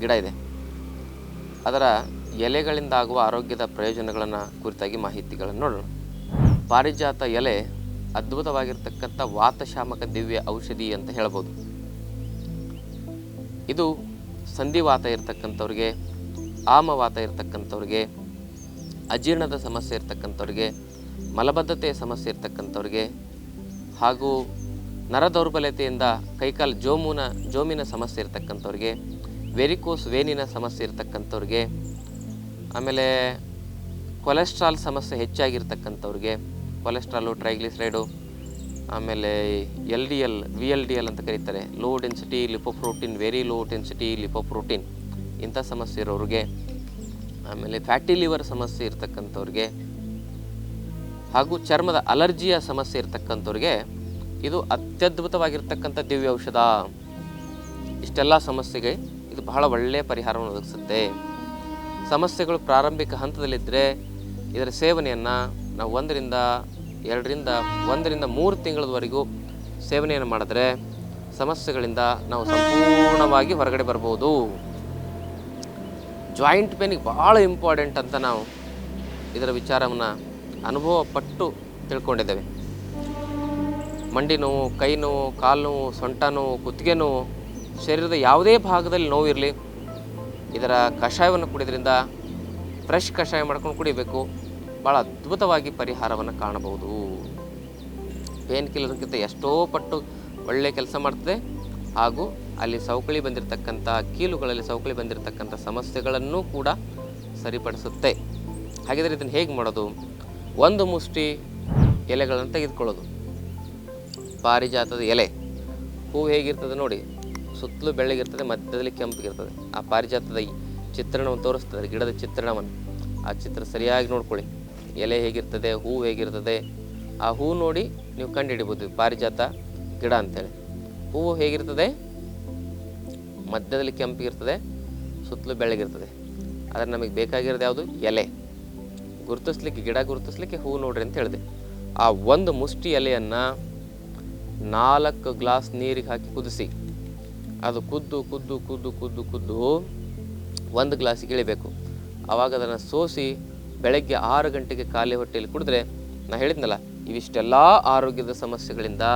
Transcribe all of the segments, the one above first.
ಗಿಡ ಇದೆ. ಅದರ ಎಲೆಗಳಿಂದ ಆಗುವ ಆರೋಗ್ಯದ ಪ್ರಯೋಜನಗಳನ್ನು ಕುರಿತಾಗಿ ಮಾಹಿತಿಗಳನ್ನು ನೋಡೋಣ. ಪಾರಿಜಾತ ಎಲೆ ಅದ್ಭುತವಾಗಿರ್ತಕ್ಕಂಥ ವಾತಶಾಮಕ ದಿವ್ಯ ಔಷಧಿ ಅಂತ ಹೇಳ್ಬೋದು. ಇದು ಸಂಧಿವಾತ ಇರತಕ್ಕಂಥವ್ರಿಗೆ, ಆಮವಾತ ಇರ್ತಕ್ಕಂಥವ್ರಿಗೆ, ಅಜೀರ್ಣದ ಸಮಸ್ಯೆ ಇರ್ತಕ್ಕಂಥವ್ರಿಗೆ, ಮಲಬದ್ಧತೆಯ ಸಮಸ್ಯೆ ಇರ್ತಕ್ಕಂಥವ್ರಿಗೆ ಹಾಗೂ ನರ ದೌರ್ಬಲ್ಯತೆಯಿಂದ ಕೈಕಾಲು ಜೋಮುನ, ಜೋಮಿನ ಸಮಸ್ಯೆ ಇರ್ತಕ್ಕಂಥವ್ರಿಗೆ ವೆರಿಕೋಸ್ ವೇನಿನ ಸಮಸ್ಯೆ ಇರ್ತಕ್ಕಂಥವ್ರಿಗೆ, ಆಮೇಲೆ ಕೊಲೆಸ್ಟ್ರಾಲ್ ಸಮಸ್ಯೆ ಹೆಚ್ಚಾಗಿರ್ತಕ್ಕಂಥವ್ರಿಗೆ ಕೊಲೆಸ್ಟ್ರಾಲು ಟ್ರೈಗ್ಲಿಸ್ರೈಡು ಆಮೇಲೆ L D L V L D L ಅಂತ ಕರೀತಾರೆ. Low density lipoprotein very low density lipoprotein ಇಂಥ ಸಮಸ್ಯೆ ಇರೋರಿಗೆ ಆಮೇಲೆ ಫ್ಯಾಟಿ ಲಿವರ್ ಸಮಸ್ಯೆ ಇರ್ತಕ್ಕಂಥವ್ರಿಗೆ, ಹಾಗೂ ಚರ್ಮದ ಅಲರ್ಜಿಯ ಸಮಸ್ಯೆ ಇರ್ತಕ್ಕಂಥವ್ರಿಗೆ ಇದು ಅತ್ಯದ್ಭುತವಾಗಿರ್ತಕ್ಕಂಥ ದಿವ್ಯ ಔಷಧ. ಇಷ್ಟೆಲ್ಲ ಸಮಸ್ಯೆಗೆ ಇದು ಬಹಳ ಒಳ್ಳೆಯ ಪರಿಹಾರವನ್ನು ಒದಗಿಸುತ್ತೆ. ಸಮಸ್ಯೆಗಳು ಪ್ರಾರಂಭಿಕ ಹಂತದಲ್ಲಿದ್ದರೆ ಇದರ ಸೇವನೆಯನ್ನು ನಾವು ಒಂದರಿಂದ ಎರಡರಿಂದ ಒಂದರಿಂದ ಮೂರು ತಿಂಗಳವರೆಗೂ ಸೇವನೆಯನ್ನು ಮಾಡಿದ್ರೆ ಸಮಸ್ಯೆಗಳಿಂದ ನಾವು ಸಂಪೂರ್ಣವಾಗಿ ಹೊರಗಡೆ ಬರ್ಬೋದು. ಜಾಯಿಂಟ್ ಪೇನಿಗೆ ಭಾಳ ಇಂಪಾರ್ಟೆಂಟ್ ಅಂತ ನಾವು ಇದರ ವಿಚಾರವನ್ನು ಅನುಭವ ಪಟ್ಟು ತಿಳ್ಕೊಂಡಿದ್ದೇವೆ. ಮಂಡಿ ನೋವು, ಕೈ ನೋವು, ಕಾಲು ನೋವು, ಸೊಂಟ ನೋವು, ಕುತ್ತಿಗೆ ನೋವು ಶರೀರದ ಯಾವುದೇ ಭಾಗದಲ್ಲಿ ನೋವಿರಲಿ, ಇದರ ಕಷಾಯವನ್ನು ಕುಡಿಯೋದ್ರಿಂದ ಫ್ರೆಶ್ ಕಷಾಯ ಮಾಡ್ಕೊಂಡು ಕುಡಿಬೇಕು. ಭಾಳ ಅದ್ಭುತವಾಗಿ ಪರಿಹಾರವನ್ನು ಕಾಣಬಹುದು. ಪೇನ್ ಕಿಲ್ಲರ್ಗಿಂತ ಎಷ್ಟೋ ಪಟ್ಟು ಒಳ್ಳೆಯ ಕೆಲಸ ಮಾಡ್ತದೆ. ಹಾಗೂ ಅಲ್ಲಿ ಸೌಕಳಿ ಬಂದಿರತಕ್ಕಂಥ, ಕೀಲುಗಳಲ್ಲಿ ಸೌಕಳಿ ಬಂದಿರತಕ್ಕಂಥ ಸಮಸ್ಯೆಗಳನ್ನು ಕೂಡ ಸರಿಪಡಿಸುತ್ತೆ. ಹಾಗಿದ್ರೆ ಇದನ್ನು ಹೇಗೆ ಮಾಡೋದು? ಒಂದು ಮುಷ್ಟಿ ಎಲೆಗಳನ್ನು ತೆಗೆದುಕೊಳ್ಳೋದು. ಪಾರಿಜಾತದ ಎಲೆ. ಹೂವು ಹೇಗಿರ್ತದೆ ನೋಡಿ. ಸುತ್ತಲೂ ಬೆಳ್ಳಗಿರ್ತದೆ ಮಧ್ಯದಲ್ಲಿ ಕೆಂಪಗಿರ್ತದೆ ಆ ಪಾರಿಜಾತದ ಚಿತ್ರಣವನ್ನು ತೋರಿಸ್ತದೆ ಗಿಡದ ಚಿತ್ರಣವನ್ನು. ಆ ಚಿತ್ರ ಸರಿಯಾಗಿ ನೋಡ್ಕೊಳ್ಳಿ. ಎಲೆ ಹೇಗಿರ್ತದೆ ಹೂವು ಹೇಗಿರ್ತದೆ, ಆ ಹೂವು ನೋಡಿ ನೀವು ಕಂಡುಹಿಡಿಬೋದು, ಪಾರಿಜಾತ ಗಿಡ ಅಂತೇಳಿ ಹೂವು ಹೇಗಿರ್ತದೆ, ಮಧ್ಯದಲ್ಲಿ ಕೆಂಪಿಗಿರ್ತದೆ ಸುತ್ತಲೂ ಬೆಳ್ಳಗಿರ್ತದೆ ಆದರೆ ನಮಗೆ ಬೇಕಾಗಿರೋದು ಯಾವುದು? ಎಲೆ. ಗುರುತಿಸ್ಲಿಕ್ಕೆ, ಗಿಡ ಗುರುತಿಸ್ಲಿಕ್ಕೆ ಹೂ ನೋಡ್ರಿ ಅಂತ ಹೇಳಿದೆ. ಆ ಒಂದು ಮುಷ್ಟಿ ಎಲೆಯನ್ನು ನಾಲ್ಕು ಗ್ಲಾಸ್ ನೀರಿಗೆ ಹಾಕಿ ಕುದಿಸಿ ಅದು ಕುದ್ದು ಕುದ್ದು ಕುದ್ದು ಕುದ್ದು ಕುದ್ದು ಒಂದು ಗ್ಲಾಸಿಗೆ ಇಳಿಬೇಕು. ಆವಾಗ ಅದನ್ನು ಸೋಸಿ ಬೆಳಗ್ಗೆ ಆರು ಗಂಟೆಗೆ ಖಾಲಿ ಹೊಟ್ಟೆಯಲ್ಲಿ ಕುಡಿದ್ರೆ ನಾ ಹೇಳಿದ್ನಲ್ಲ, ಇವಿಷ್ಟೆಲ್ಲ ಆರೋಗ್ಯದ ಸಮಸ್ಯೆಗಳಿಂದ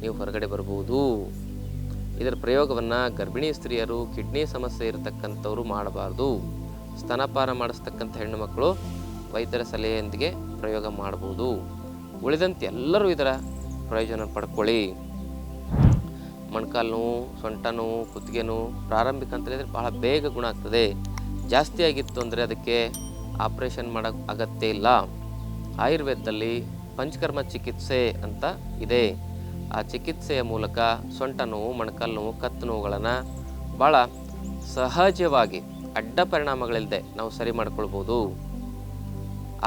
ನೀವು ಹೊರಗಡೆ ಬರಬಹುದು. ಇದರ ಪ್ರಯೋಗವನ್ನು ಗರ್ಭಿಣಿ ಸ್ತ್ರೀಯರು, ಕಿಡ್ನಿ ಸಮಸ್ಯೆ ಇರತಕ್ಕಂಥವ್ರು ಮಾಡಬಾರ್ದು. ಸ್ತನಪಾನ ಮಾಡಿಸ್ತಕ್ಕಂಥ ಹೆಣ್ಣುಮಕ್ಕಳು ವೈದ್ಯರ ಸಲಹೆಯೊಂದಿಗೆ ಪ್ರಯೋಗ ಮಾಡ್ಬೋದು ಉಳಿದಂತೆ ಎಲ್ಲರೂ ಇದರ ಪ್ರಯೋಜನ ಪಡ್ಕೊಳ್ಳಿ. ಮೊಣಕಾಲು ನೋವು ಸೊಂಟ ನೋವು ಕುತ್ತಿಗೆ ನೋವು ಪ್ರಾರಂಭಿಕ ಅಂತ ಹೇಳಿದರೆ ಭಾಳ ಬೇಗ ಗುಣ ಆಗ್ತದೆ. ಜಾಸ್ತಿ ಆಗಿತ್ತು ಅಂದರೆ ಅದಕ್ಕೆ ಆಪ್ರೇಷನ್ ಮಾಡೋಕ್ಕೆ ಅಗತ್ಯ ಇಲ್ಲ. ಆಯುರ್ವೇದದಲ್ಲಿ ಪಂಚಕರ್ಮ ಚಿಕಿತ್ಸೆ ಅಂತ ಇದೆ. ಆ ಚಿಕಿತ್ಸೆಯ ಮೂಲಕ ಸೊಂಟ ನೋವು, ಮೊಣಕಾಲು ನೋವು, ಕತ್ತು ನೋವುಗಳನ್ನು ಭಾಳ ಸಹಜವಾಗಿ ಅಡ್ಡ ಪರಿಣಾಮಗಳಿಲ್ಲದೆ ನಾವು ಸರಿ ಮಾಡ್ಕೊಳ್ಬೋದು.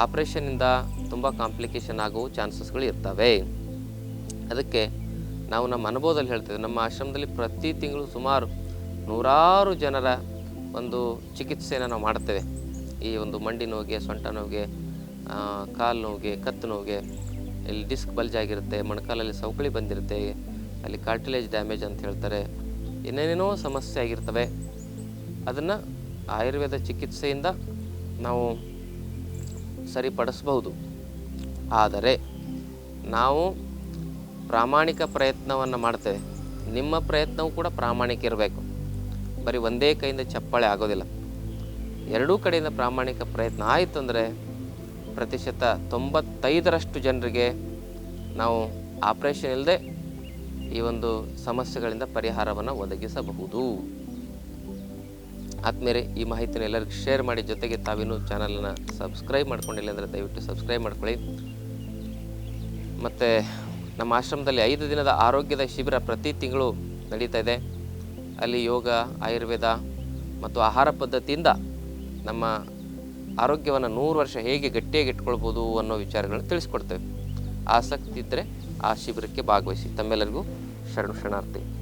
ಆಪ್ರೇಷನ್ನಿಂದ ತುಂಬ ಕಾಂಪ್ಲಿಕೇಶನ್ ಆಗೋ ಚಾನ್ಸಸ್ಗಳು ಇರ್ತವೆ. ಅದಕ್ಕೆ ನಾವು ನಮ್ಮ ಅನುಭವದಲ್ಲಿ ಹೇಳ್ತೇವೆ, ನಮ್ಮ ಆಶ್ರಮದಲ್ಲಿ ಪ್ರತಿ ತಿಂಗಳು ಸುಮಾರು ನೂರಾರು ಜನರ ಒಂದು ಚಿಕಿತ್ಸೆಯನ್ನು ನಾವು ಮಾಡ್ತೇವೆ ಈ ಒಂದು ಮಂಡಿ ನೋವಿಗೆ, ಸೊಂಟ ನೋವಿಗೆ ಕಾಲು ನೋವಿಗೆ, ಕತ್ತು ನೋವಿಗೆ, ಇಲ್ಲಿ ಡಿಸ್ಕ್ ಬಲ್ಜ್ ಆಗಿರುತ್ತೆ, ಮೊಣಕಾಲಲ್ಲಿ ಸವಕಳಿ ಬಂದಿರುತ್ತೆ, ಅಲ್ಲಿ ಕಾರ್ಟಿಲೇಜ್ ಡ್ಯಾಮೇಜ್ ಅಂತ ಹೇಳ್ತಾರೆ ಏನೇನೇನೋ ಸಮಸ್ಯೆ ಆಗಿರ್ತವೆ. ಅದನ್ನು ಆಯುರ್ವೇದ ಚಿಕಿತ್ಸೆಯಿಂದ ನಾವು ಸರಿಪಡಿಸ್ಬಹುದು. ಆದರೆ ನಾವು ಪ್ರಾಮಾಣಿಕ ಪ್ರಯತ್ನವನ್ನು ಮಾಡ್ತೇವೆ. ನಿಮ್ಮ ಪ್ರಯತ್ನವೂ ಕೂಡ ಪ್ರಾಮಾಣಿಕ ಇರಬೇಕು. ಬರೀ ಒಂದೇ ಕೈಯಿಂದ ಚಪ್ಪಾಳೆ ಆಗೋದಿಲ್ಲ. ಎರಡೂ ಕಡೆಯಿಂದ ಪ್ರಾಮಾಣಿಕ ಪ್ರಯತ್ನ ಆಯಿತು ಅಂದರೆ ಪ್ರತಿಶತ ತೊಂಬತ್ತೈದರಷ್ಟು ಜನರಿಗೆ ನಾವು ಆಪ್ರೇಷನ್ ಇಲ್ಲದೆ ಈ ಒಂದು ಸಮಸ್ಯೆಗಳಿಂದ ಪರಿಹಾರವನ್ನು ಒದಗಿಸಬಹುದು. ಆದ್ಮೇಲೆ ಈ ಮಾಹಿತಿನ ಎಲ್ಲರಿಗೂ ಶೇರ್ ಮಾಡಿ, ಜೊತೆಗೆ ತಾವಿನೂ ಚಾನಲನ್ನು ಸಬ್ಸ್ಕ್ರೈಬ್ ಮಾಡ್ಕೊಂಡಿಲ್ಲ ಅಂದರೆ ದಯವಿಟ್ಟು ಸಬ್ಸ್ಕ್ರೈಬ್ ಮಾಡ್ಕೊಳ್ಳಿ. ಮತ್ತು ನಮ್ಮ ಆಶ್ರಮದಲ್ಲಿ ಐದು ದಿನದ ಆರೋಗ್ಯದ ಶಿಬಿರ ಪ್ರತಿ ತಿಂಗಳು ನಡೀತಾ ಇದೆ. ಅಲ್ಲಿ ಯೋಗ, ಆಯುರ್ವೇದ ಮತ್ತು ಆಹಾರ ಪದ್ಧತಿಯಿಂದ ನಮ್ಮ ಆರೋಗ್ಯವನ್ನು ನೂರು ವರ್ಷ ಹೇಗೆ ಗಟ್ಟಿಯಾಗಿ ಇಟ್ಕೊಳ್ಬೋದು ಅನ್ನೋ ವಿಚಾರಗಳನ್ನು ತಿಳಿಸ್ಕೊಡ್ತೇವೆ. ಆಸಕ್ತಿ ಇದ್ದರೆ ಆ ಶಿಬಿರಕ್ಕೆ ಭಾಗವಹಿಸಿ. ತಮ್ಮೆಲ್ಲರಿಗೂ ಶರಣು ಶರಣಾರ್ಥಿ.